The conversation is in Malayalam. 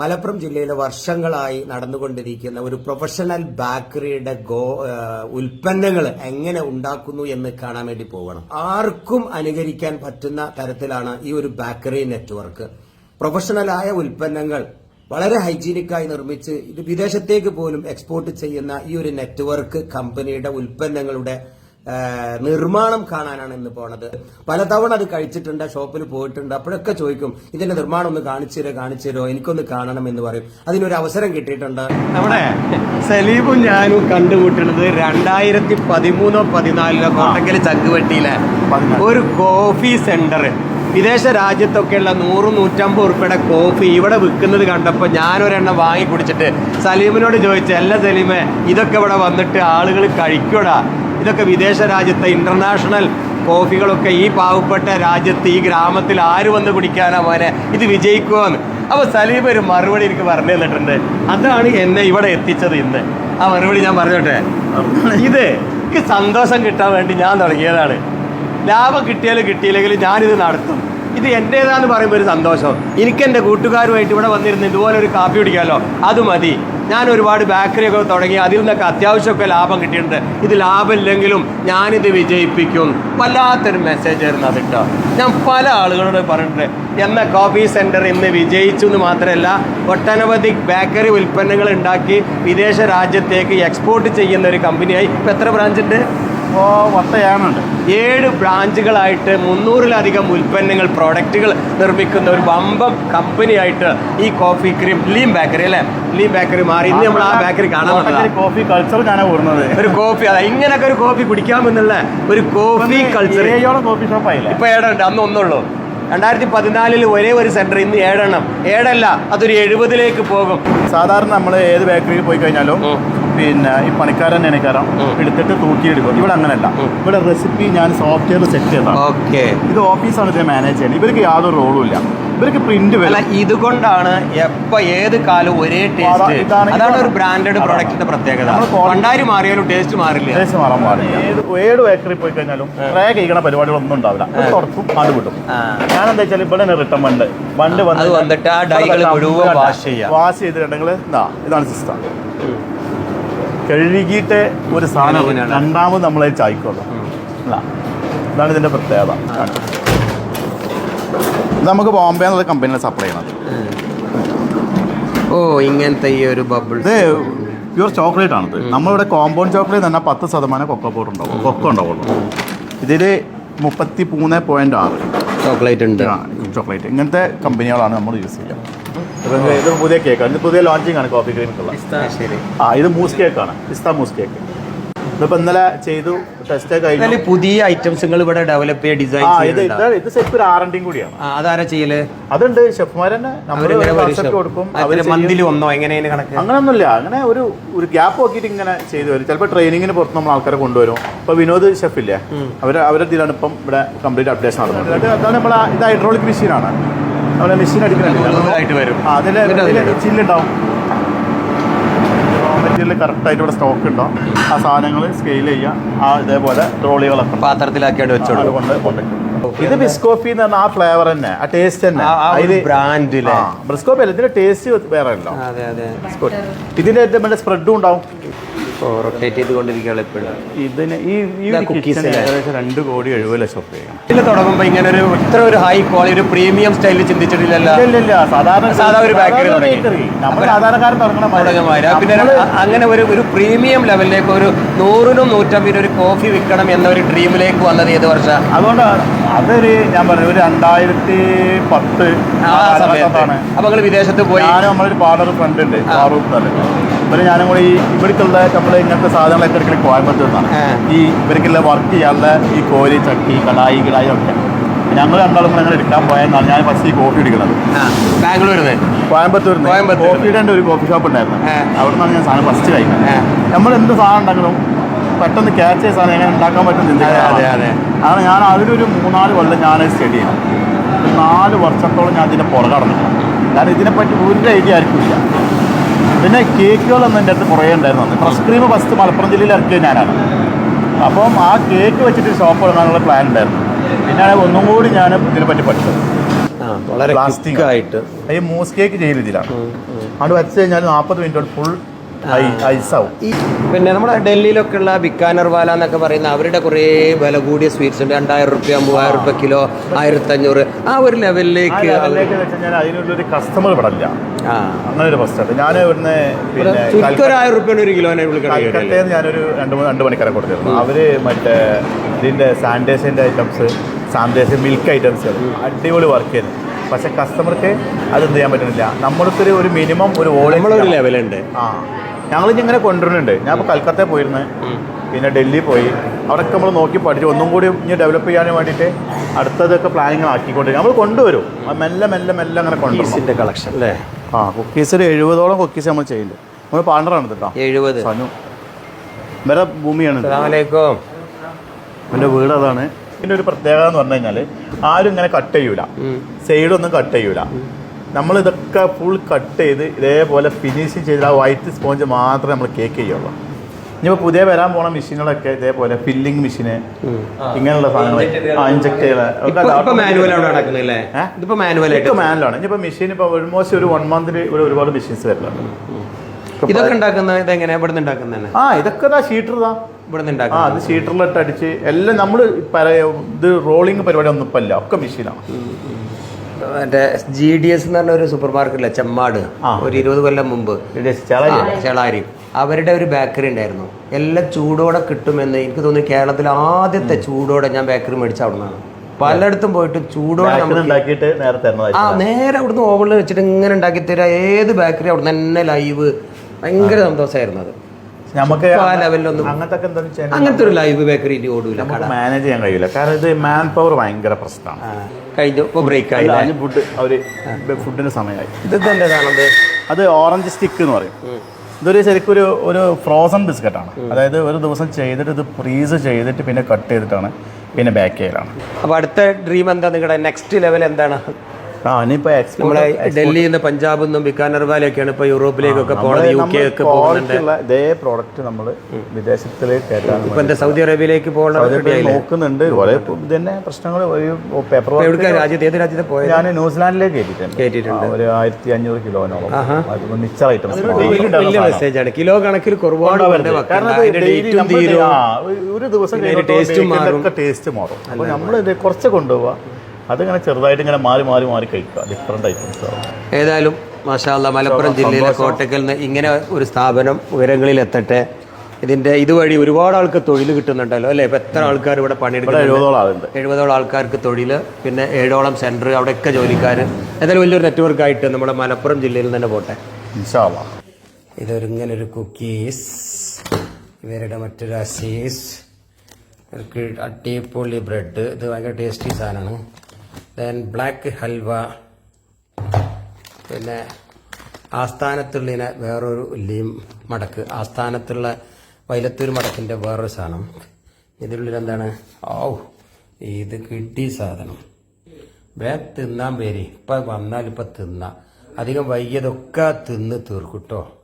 മലപ്പുറം ജില്ലയിൽ വർഷങ്ങളായി നടന്നുകൊണ്ടിരിക്കുന്ന ഒരു പ്രൊഫഷണൽ ബേക്കറിയുടെ ഗോ ഉൽപ്പന്നങ്ങൾ എങ്ങനെ ഉണ്ടാക്കുന്നു എന്ന് കാണാൻ വേണ്ടി പോകണം ആർക്കും അനുകരിക്കാൻ പറ്റുന്ന തരത്തിലാണ് ഈ ഒരു ബേക്കറി നെറ്റ്വർക്ക് പ്രൊഫഷണലായ ഉൽപ്പന്നങ്ങൾ വളരെ ഹൈജീനിക്കായി നിർമ്മിച്ച് ഇത് വിദേശത്തേക്ക് പോലും എക്സ്പോർട്ട് ചെയ്യുന്ന ഈ ഒരു നെറ്റ്വർക്ക് കമ്പനിയുടെ ഉൽപ്പന്നങ്ങളുടെ നിർമ്മാണം കാണാനാണ് ഇന്ന് പോണത്. പലതവണ അത് കഴിച്ചിട്ടുണ്ട് ഷോപ്പിൽ പോയിട്ടുണ്ട്. അപ്പോഴൊക്കെ ചോദിക്കും ഇതിന്റെ നിർമ്മാണം ഒന്ന് കാണിച്ചു തരോ കാണിച്ചു തരോ? എനിക്കൊന്ന് കാണണം എന്ന് പറയും. അതിനൊരു അവസരം കിട്ടിയിട്ടുണ്ട്. നമ്മുടെ സലീബും ഞാനും കണ്ടുമുട്ടുന്നത് രണ്ടായിരത്തി പതിമൂന്നോ പതിനാലിലോ കോട്ടക്കൽ ചങ്കുവെട്ടിയിലെ ഒരു കോഫി സെന്റർ. വിദേശ രാജ്യത്തൊക്കെയുള്ള നൂറ് നൂറ്റമ്പത് ഉറുപ്പയുടെ കോഫി ഇവിടെ വിൽക്കുന്നത് കണ്ടപ്പോൾ ഞാനൊരെണ്ണം വാങ്ങി കുടിച്ചിട്ട് സലീമിനോട് ചോദിച്ചു അല്ല സലീമേ ഇതൊക്കെ ഇവിടെ വന്നിട്ട് ആളുകൾ കഴിക്കൂടാ ഇതൊക്കെ വിദേശ രാജ്യത്തെ ഇന്റർനാഷണൽ കോഫികളൊക്കെ ഈ പാവപ്പെട്ട രാജ്യത്ത് ഈ ഗ്രാമത്തിൽ ആര് വന്ന് കുടിക്കാനാ മോനെ? ഇത് വിജയിക്കുമെന്ന് അപ്പോൾ സലീബ് ഒരു മറുപടി എനിക്ക് പറഞ്ഞു തന്നിട്ടുണ്ട്. അതാണ് എന്നെ ഇവിടെ എത്തിച്ചത് ഇന്ന്. ആ മറുപടി ഞാൻ പറഞ്ഞോട്ടെ? ഇത് എനിക്ക് സന്തോഷം കിട്ടാൻ വേണ്ടി ഞാൻ തുടങ്ങിയതാണ്. ലാഭം കിട്ടിയാലും കിട്ടിയില്ലെങ്കിലും ഞാനിത് നടത്തും. ഇത് എന്റേതാന്ന് പറയുമ്പോൾ ഒരു സന്തോഷം. എനിക്ക് എന്റെ കൂട്ടുകാരുമായിട്ട് ഇവിടെ വന്നിരുന്ന് ഇതുപോലെ ഒരു കാപ്പി കുടിക്കാമല്ലോ അത് മതി. ഞാൻ ഒരുപാട് ബേക്കറിയൊക്കെ തുടങ്ങി അതിൽ നിന്നൊക്കെ അത്യാവശ്യമൊക്കെ ലാഭം കിട്ടിയിട്ടുണ്ട്. ഇത് ലാഭമില്ലെങ്കിലും ഞാനിത് വിജയിപ്പിക്കും. വല്ലാത്തൊരു മെസ്സേജ് ആയിരുന്നു അത് കേട്ടോ ഞാൻ പല ആളുകളോട് പറഞ്ഞിട്ടുണ്ട് എന്ന കോഫി സെന്റർ ഇന്ന് വിജയിച്ചു എന്ന് മാത്രമല്ല ഒട്ടനവധി ബേക്കറി ഉൽപ്പന്നങ്ങൾ ഉണ്ടാക്കി വിദേശ രാജ്യത്തേക്ക് എക്സ്പോർട്ട് ചെയ്യുന്ന ഒരു കമ്പനിയായി ഇപ്പം എത്ര ബ്രാഞ്ചുണ്ട് ഇപ്പോൾ വട്ടയാണുണ്ട്. ഏഴ് ബ്രാഞ്ചുകളായിട്ട് മുന്നൂറിലധികം ഉൽപ്പന്നങ്ങൾ പ്രോഡക്റ്റുകൾ നിർമ്മിക്കുന്ന ഒരു വമ്പം കമ്പനിയായിട്ട് ഈ കോഫി ക്രീം ലീം ബേക്കറി അല്ലേ? ലീം ബേക്കറി മാറി. ഇന്ന് നമ്മൾ ആ ബേക്കറി കാണാൻ. കോഫി കൾച്ചർ ഞാനാ കൂടുന്നത് ഒരു കോഫി അതെ ഇങ്ങനൊക്കെ ഒരു കോഫി കുടിക്കാമെന്നുള്ള ഒരു കോഫി കൾച്ചർ കോഫി ഷോപ്പ് ആയില്ലേ? ഇപ്പൊ ഏടുണ്ട് അന്ന് ഒന്നുള്ളൂ. രണ്ടായിരത്തി പതിനാലിൽ ഒരേ ഒരു സെന്റർ ഇന്ന് ഏഴെണ്ണം. ഏഴല്ല അതൊരു എഴുപതിലേക്ക് പോകും. സാധാരണ നമ്മൾ ഏത് ബേക്കറിയിൽ പോയി കഴിഞ്ഞാലും പിന്നെ ഈ പണിക്കാരൻ ഉം. എടുത്തിട്ട് തൂക്കിയെടുക്കും. ഇവിടെ അങ്ങനെയല്ല. ഇവിടെ റെസിപ്പി ഞാൻ സോഫ്റ്റ്വെയർ സെറ്റ് ചെയ്തതാണ്. ഓക്കെ ഇത് ഓഫീസാണ് ഇതിനെ മാനേജ് ചെയ്യുന്നത്. ഇവർക്ക് യാതൊരു റോളും ഇല്ല. ഇവർക്ക് പ്രിന്റ് അല്ല ഇതുകൊണ്ടാണ് എപ്പോ ഏത് കാലം ഒരേ ടേസ്റ്റ് അതാണ് ഒരു. ബ്രാൻഡഡ്. പ്രൊഡക്റ്റിന്റെ പ്രത്യേകത. പണ്ടാരി മാറിയാലും ടേസ്റ്റ് മാറില്ല. ടേസ്റ്റ് മാറാൻ പാടില്ല. ഏത് ഏത് ബേക്കറി പോയി കഴിഞ്ഞാലും കുറേ കഴിക്കണ പരിപാടികളൊന്നും ഉണ്ടാവില്ല. തുറക്കും അത് വിടും. ആ. ഞാൻ എന്താ വെച്ചാൽ ഇവിടെ തന്നെ റിട്ടേൺ വണ്ട്. വണ്ട് വന്ന് വന്നിട്ട് ആ ഡൈകൾ മുഴുവൻ വാഷ് ചെയ്യാം. വാഷ് ചെയ്തിട്ടുണ്ടെങ്കിൽ ഇതാണ് സിസ്റ്റം കഴുകിയിട്ട് ഒരു സാധനം രണ്ടാമത് നമ്മളെ ചായക്കുള്ളൂ. അതാണ് ഇതാണ് ഇതിന്റെ പ്രത്യേകത. നമുക്ക് ബോംബെ എന്നുള്ള കമ്പനിയിൽ സപ്ലൈ ചെയ്യണത് ഓ ഇങ്ങനത്തെ ഈ ഒരു ബബിൾ ഇത് പ്യൂർ ചോക്ലേറ്റ് ആണത്. നമ്മളിവിടെ കോമ്പൗണ്ട് ചോക്ലേറ്റ് തന്നെ പത്ത് ശതമാനം കൊക്കോ പൗഡർ ഉണ്ടാവും. കൊക്കോ ഉണ്ടാവുള്ളൂ. ഇതിൽ മുപ്പത്തി മൂന്ന് പോയിന്റ് ആറ് ചോക്ലേറ്റ് ഉണ്ട്. ചോക്ലേറ്റ് ഇങ്ങനത്തെ കമ്പനികളാണ് നമ്മൾ യൂസ് ചെയ്യുക. ഇത് പുതിയ കേക്കാണ് ഇത് പുതിയ ലോഞ്ചിങ് ആണ് കോഫി ക്രീം ഉള്ള ആ ഇത് മൂസ് കേക്കാണ് പിസ്ത മൂസ് കേക്ക് ഇതിപ്പോ ഇന്നലെ ചെയ്തു ടെസ്റ്റ് കഴിഞ്ഞു. പുതിയ ഐറ്റംസ് നിങ്ങൾ ഇവിടെ ഡെവലപ്പ് ചെയ്യ ഡിസൈൻ ഇത് ഇത് സെറ്റ് ഒരു ആർ എൻ കൂടിയാണ്. അതാരാ ചെയ്യൽ? അതുണ്ട് ഷെഫ്മാർ തന്നെ നമ്മൾ. കൊടുക്കും അവർ മന്തിൽ ഒന്നോ എങ്ങനെയാണ് കണക്ക്? അങ്ങനെയൊന്നുമില്ല അങ്ങനെ ഒരു ഒരു ഗ്യാപ്പ് നോക്കിയിട്ട് ഇങ്ങനെ ചെയ്തു വരും. ചിലപ്പോൾ ട്രെയിനിങ്ങിന് പുറത്ത് നമ്മൾ ആൾക്കാരെ കൊണ്ടുവരും. ഇപ്പൊ വിനോദ് ഷെഫ് ഇല്ലേ അവർ അവരുടെ ഇതിലാണ് ഇപ്പം ഇവിടെ കംപ്ലീറ്റ് അപ്ഡേഷൻ നടന്നത്. അത് അതാണ് നമ്മൾ ഇത് ഹൈഡ്രോളിക് മെഷീനാണ് നമ്മളെ മെഷീൻ അടിക്കുന്നുണ്ട് വരും അതിൽ. ചില്ലുണ്ടാവും മെറ്റീരിയൽ കറക്റ്റായിട്ട് ഇവിടെ സ്റ്റോക്ക് ഉണ്ടോ ആ സാധനങ്ങൾ സ്കെയിൽ ചെയ്യുക ആ ഇതേപോലെ ട്രോളികളൊക്കെ. പാത്രത്തിലാക്കിയാണ് വെച്ചോളൂ. അതുകൊണ്ട് കൊണ്ടുവയ്ക്കും. ഇത് ബിസ്കോഫി എന്ന് പറഞ്ഞാൽ ആ ഫ്ലേവർ തന്നെ ആ ടേസ്റ്റ് തന്നെ? ആ, ബ്രിസ്കോഫി അല്ല ഇതിന്റെ ടേസ്റ്റ് വേറെ അല്ലോ ഇതിന്റെ സ്പ്രെഡും ഉണ്ടാവും. റൊട്ടേറ്റ് ചെയ്തുകൊണ്ടിരിക്കുകയാണ് എപ്പോഴും ഇതിന് ഈ ഈ അല്ലേ? ഏകദേശം രണ്ട് കോടി എഴുപത് ലക്ഷം രൂപയാണ് ഇതിൽ തുടങ്ങുമ്പോൾ ഇങ്ങനെ ഒരു ഇത്ര ഒരു ഹൈ ക്വാളിറ്റി ഒരു പ്രീമിയം സ്റ്റൈലിൽ ചിന്തിച്ചിട്ടില്ലല്ലോ? ഇല്ല ഇല്ല സാധാരണ സാധാ ഒരു ബേക്കറി തുടങ്ങി. നമ്മൾ സാധാരണക്കാരൻ തുടങ്ങണ. തുടങ്ങുമാര് പിന്നെ അങ്ങനെ ഒരു ഒരു പ്രീമിയം ലെവലിലേക്ക് ഒരു നൂറിനും നൂറ്റമ്പതിനും ഒരു കോഫി വിൽക്കണം എന്ന ഒരു ഡ്രീമിലേക്ക് വന്നത് ഏത് വർഷം? അതുകൊണ്ട് അതൊരു ഞാൻ പറഞ്ഞു ഒരു രണ്ടായിരത്തി പത്ത് ആ സമയത്താണ്. അപ്പൊ നിങ്ങൾ വിദേശത്ത് പോയി? ഞാൻ നമ്മളൊരു പാർലർ ഫ്രണ്ട് ഉണ്ട് ഫാറൂഖ് ഇവർ ഞാനും കൂടി ഈ ഇവർക്കുള്ള നമ്മൾ ഇങ്ങനത്തെ സാധനങ്ങളൊക്കെ എടുക്കണ കോയമ്പത്തൂർ നിന്നാണ് ഈ ഇവർക്കുള്ള വർക്ക് ചെയ്യാനുള്ള ഈ കോരി ചട്ടി കടായി കിടായി ഒക്കെ. ഞങ്ങൾ രണ്ടാളും കൂടെ എടുക്കാൻ പോയെന്നാണ് ഞാൻ ഫസ്റ്റ് ഈ കോഫി എടുക്കുന്നത് ബാംഗ്ലൂരിൽ കോയമ്പത്തൂർ കോയമ്പത്തൂർ. കോഫിയുടെ ഒരു കോഫി ഷോപ്പ് ഉണ്ടായിരുന്നു. അവിടെ നിന്നാണ് ഞാൻ സാധനം ഫസ്റ്റ് കഴിക്കുന്നത്. നമ്മൾ എന്ത് സാധനം ഉണ്ടെങ്കിലും പെട്ടെന്ന് ക്യാച്ച് ചെയ്ത സാധനം എങ്ങനെ ഉണ്ടാക്കാൻ പറ്റും അതെ, അതെ, അതെ. ആണ് ഞാൻ അതിലൊരു മൂന്നാൽ കൊല്ലം ഞാൻ സ്റ്റഡി ചെയ്യണം ഒരു നാല് വർഷത്തോളം ഞാൻ ഇതിന്റെ പുറകെ നടന്നിട്ടുണ്ട്. കാരണം ഇതിനെപ്പറ്റി ഒരു ഐഡിയ ആയിരിക്കില്ല ഇല്ല. പിന്നെ കേക്കുകളൊന്നും എന്റെ അടുത്ത് കുറേ ഉണ്ടായിരുന്നു. അന്ന് ഫ്രഷ് ക്രീം ഫസ്റ്റ് മലപ്പുറം ജില്ലയിൽ ഇറക്കിയത് ഞാനാണ്. അപ്പം ആ കേക്ക് വെച്ചിട്ട് ഷോപ്പ് തുടങ്ങാനുള്ള പ്ലാൻ ഉണ്ടായിരുന്നു. പിന്നെ ഒന്നും കൂടി ഞാൻ ഇതിനെപ്പറ്റി പഠിച്ചത്. വളരെ Lasting ആയിട്ട്. ഈ മൂസ് കേക്ക് ചെയ്യൽ ഇതിലാണ്. അവിടെ വെച്ച് കഴിഞ്ഞാൽ നാൽപ്പത് മിനിറ്റ് ഫുൾ ഐസാവും. പിന്നെ നമ്മുടെ ഡൽഹിയിലൊക്കെ ഉള്ള ബിക്കാനർ വാല എന്നൊക്കെ പറയുന്ന അവരുടെ കുറേ വില കൂടിയ സ്വീറ്റ്സ് ഉണ്ട്. രണ്ടായിരം റുപ്യ മൂവായിരം റുപ്യ കിലോ ആയിരത്തി അഞ്ഞൂറ് ആ ഒരു ലെവലിലേക്ക് അതിനുള്ളൊരു കസ്റ്റമർ ഇവിടെ ഇല്ല അങ്ങനെ ഒരു പ്രശ്നമുണ്ട് ഞാൻ ഇവിടുന്ന് ഒരു ആയിരം റുപ്യ ഒരു കിലോനെ ഞാനൊരു രണ്ട് മൂന്ന് രണ്ട് മണിക്കാരെ കൊടുത്തിരുന്നു അവർ മറ്റേ ഇതിന്റെ സാനിറ്റൈസിന്റെ ഐറ്റംസ് സാനിറ്റൈസർ മിൽക്ക് ഐറ്റംസ് അടിപൊളി വർക്ക് ചെയ്യുന്നു പക്ഷെ കസ്റ്റമർക്ക് അത് എന്ത് ചെയ്യാൻ പറ്റുന്നില്ല. നമ്മൾക്കൊരു ഒരു മിനിമം ഒരു ഓൾ വോളിയം ലെവലുണ്ട് ആ. ഞങ്ങൾ ഇങ്ങനെ കൊണ്ടുവരുന്നുണ്ട്. ഞാൻ ഇപ്പോൾ കൽക്കത്തയിൽ പോയിരുന്നു. പിന്നെ ഡൽഹി പോയി. അവിടെയൊക്കെ നമ്മൾ നോക്കി പഠിച്ചു. ഒന്നും കൂടി ഇനി ഡെവലപ്പ് ചെയ്യാൻ വേണ്ടിയിട്ട് അടുത്തതൊക്കെ പ്ലാനിങ് ആക്കിക്കൊണ്ട് നമ്മൾ കൊണ്ടുവരും. മെല്ലെ മെല്ലെ മെല്ലെ അങ്ങനെ കൊണ്ടുവരും കളക്ഷൻ അല്ലേ? ആ കുക്കീസ് ഒരു എഴുപതോളം കുക്കീസ് നമ്മൾ ചെയ്യുന്നുണ്ട്. നമ്മൾ പാർട്ണറാണ് കേട്ടോ എഴുപത്. സനു. വേറെ ഭൂമിയാണ് എന്റെ വീട് അതാണ്. ഇതിന്റെ ഒരു പ്രത്യേകത എന്ന് പറഞ്ഞു കഴിഞ്ഞാൽ ആരും ഇങ്ങനെ കട്ട് ചെയ്യൂല. സൈഡൊന്നും കട്ട് ചെയ്യൂല. നമ്മൾ ഇതൊക്കെ ഫുൾ കട്ട് ചെയ്ത് ഇതേപോലെ ഫിനിഷിങ് ചെയ്ത് ആ വൈറ്റ് സ്പോഞ്ച് മാത്രമേ നമ്മൾ കേക്ക് ചെയ്യുള്ളൂ. ഇനിയിപ്പോൾ പുതിയ വരാൻ പോണ മെഷീനുകളൊക്കെ ഇതേപോലെ ഫില്ലിംഗ് മെഷീന് ഇങ്ങനെയുള്ള സാധനങ്ങൾ ആ ഇഞ്ചക്ട് ഇതൊക്കെ മാനുവലാണ് ഇനിയിപ്പോൾ മെഷീൻ ഇപ്പോൾ ഓൾമോസ്റ്റ് ഒരു വൺ മന്തിൽ ഇവിടെ ഒരുപാട് മെഷീൻസ് വരുന്നുണ്ട്. ഇതൊക്കെ ഉണ്ടാക്കുന്നത് ഇതെങ്ങനെ ഇവിടെ നിന്ന് ഉണ്ടാക്കുന്നതന്നെ ആ ഇതൊക്കെ ഇതാ ഷീറ്റർ ഇതാ ഇവിടെ നിന്ന് ആ അത് ഷീറ്ററിലിട്ട് അടിച്ച് എല്ലാം നമ്മൾ ഇത് റോളിംഗ് പരിപാടി ഒന്നും ഇപ്പം ഇല്ല ഒക്കെ മെഷീനാണ് മറ്റേ ജി ഡി എസ് എന്ന് പറഞ്ഞ ഒരു സൂപ്പർ മാർക്കറ്റില്ല ചെമ്മാട്. ഒരു ഇരുപത് കൊല്ലം മുമ്പ്. ചെളാരി. അവരുടെ ഒരു ബേക്കറി ഉണ്ടായിരുന്നു. എല്ലാം ചൂടോടെ കിട്ടുമെന്ന് എനിക്ക് തോന്നുന്നു കേരളത്തിൽ ആദ്യത്തെ ചൂടോടെ ഞാൻ ബേക്കറി മേടിച്ച അവിടെ നിന്നാണ് പലയിടത്തും പോയിട്ട് ചൂടോടെ ആ നേരെ അവിടുന്ന് ഓവളിൽ വെച്ചിട്ട് ഇങ്ങനെ ഉണ്ടാക്കി തരാ ഏത് ബേക്കറി അവിടെ തന്നെ ലൈവ് ഭയങ്കര സന്തോഷമായിരുന്നു അത്. നമുക്ക് ആ ലെവലിലൊന്നും അങ്ങനത്തെ ഒരു ലൈവ് ബേക്കറി ഇനി ഓടില്ല നമുക്ക് മാനേജ് ചെയ്യാൻ കഴിയില്ല. കാരണം ഇത് മാൻ പവർ ഭയങ്കര പ്രശ്നമാണ്. കഴിഞ്ഞു ഇപ്പോൾ ബ്രേക്ക് ആയില്ലേ? അതിന് ഫുഡ് അവർ ഫുഡിന് സമയമായി. ഇത് തന്നെ കാണുന്നത്? അത് ഓറഞ്ച് സ്റ്റിക്ക് എന്ന് പറയും. ഇതൊരു ശരിക്കും ഒരു ഒരു ഫ്രോസൺ ബിസ്ക്കറ്റാണ് അതായത് ഒരു ദിവസം ചെയ്തിട്ട് ഇത് ഫ്രീസ് ചെയ്തിട്ട് പിന്നെ കട്ട് ചെയ്തിട്ടാണ് പിന്നെ ബാക്ക് ചെയ്യലാണ്. അപ്പോൾ അടുത്ത ഡ്രീം എന്താ നിങ്ങളുടെ നെക്സ്റ്റ് ലെവൽ എന്താണ്? നമ്മളെ ഡൽഹിയിൽ നിന്ന് പഞ്ചാബിൽ നിന്നും ബിക്കാനർ വാലിയൊക്കെയാണ് ഇപ്പൊ യൂറോപ്പിലേക്കൊക്കെ പോകുന്നത് യു കെ ഒക്കെ പോകുന്നുണ്ട്. ഇതേ പ്രോഡക്റ്റ് നമ്മൾ വിദേശത്തിലേക്ക് കയറ്റാൻ ഇപ്പൊ എന്താ സൗദി അറേബ്യയിലേക്ക് പോകണ നോക്കുന്നുണ്ട്. തന്നെ പ്രശ്നങ്ങൾ ഒരു പേപ്പർ രാജ്യത്ത് ഏത് രാജ്യത്തെ പോയത്? ഞാൻ ന്യൂസിലാൻഡിലേക്ക് കയറ്റിയിട്ടുണ്ട്. ഒരു ആയിരത്തി അഞ്ഞൂറ് കിലോനോളം ഐറ്റംസ് വലിയ കിലോ കണക്കിൽ കുറവാണ് ഒരു- ഒരു ദിവസം. ടേസ്റ്റ് മാറും. അപ്പോൾ നമ്മൾ കുറച്ച് കൊണ്ടുപോവുക അതിങ്ങനെ ചെറുതായിട്ട് ഇങ്ങനെ മാറി മാറി മാറി കഴിക്കുക. ഡിഫറെന്റ് ഐറ്റംസ് ഏതായാലും മാഷാല്ല മലപ്പുറം ജില്ലയിലെ കോട്ടക്കൽ നിന്ന് ഇങ്ങനെ ഒരു സ്ഥാപനം ഉയരങ്ങളിൽ എത്തട്ടെ ഇതിന്റെ ഇതുവഴി ഒരുപാട് ആൾക്ക് തൊഴിൽ കിട്ടുന്നുണ്ടല്ലോ അല്ലേ? ഇപ്പൊ എത്ര ആൾക്കാർ ഇവിടെ പണിയെടുക്കുന്നുണ്ട്? എഴുപതോളം ആളുണ്ട്. എഴുപതോളം ആൾക്കാർക്ക് തൊഴിൽ പിന്നെ ഏഴോളം സെന്റർ അവിടെയൊക്കെ ജോലിക്കാർ ഏതായാലും വലിയൊരു നെറ്റ്വർക്ക് ആയിട്ട് നമ്മുടെ മലപ്പുറം ജില്ലയിൽ തന്നെ പോട്ടെ. ഇതൊരു ഇങ്ങനെ ഒരു കുക്കീസ് ഇവരുടെ മറ്റൊരു അസീസ് ഇവർക്ക് അട്ടിപ്പൊളി ബ്രെഡ് ഇത് ഭയങ്കര ടേസ്റ്റി സാധനമാണ്. ദെൻ ബ്ലാക്ക് ഹൽവ പിന്നെ ആസ്ഥാനത്തുള്ളിനെ വേറൊരു ലീം മടക്ക്. ആസ്ഥാനത്തുള്ള വൈലത്തൂർ മടക്കിന്റെ വേറൊരു സാധനം. ഇതിനുള്ളിൽ എന്താണ് ഓ ഇത് കിട്ടി സാധനം. വേ തിന്നാൻ പേര്. ഇപ്പം വന്നാൽ ഇപ്പം തിന്നാം. അധികം വൈകിയതൊക്കെ തിന്ന് തീർക്കൂട്ടോ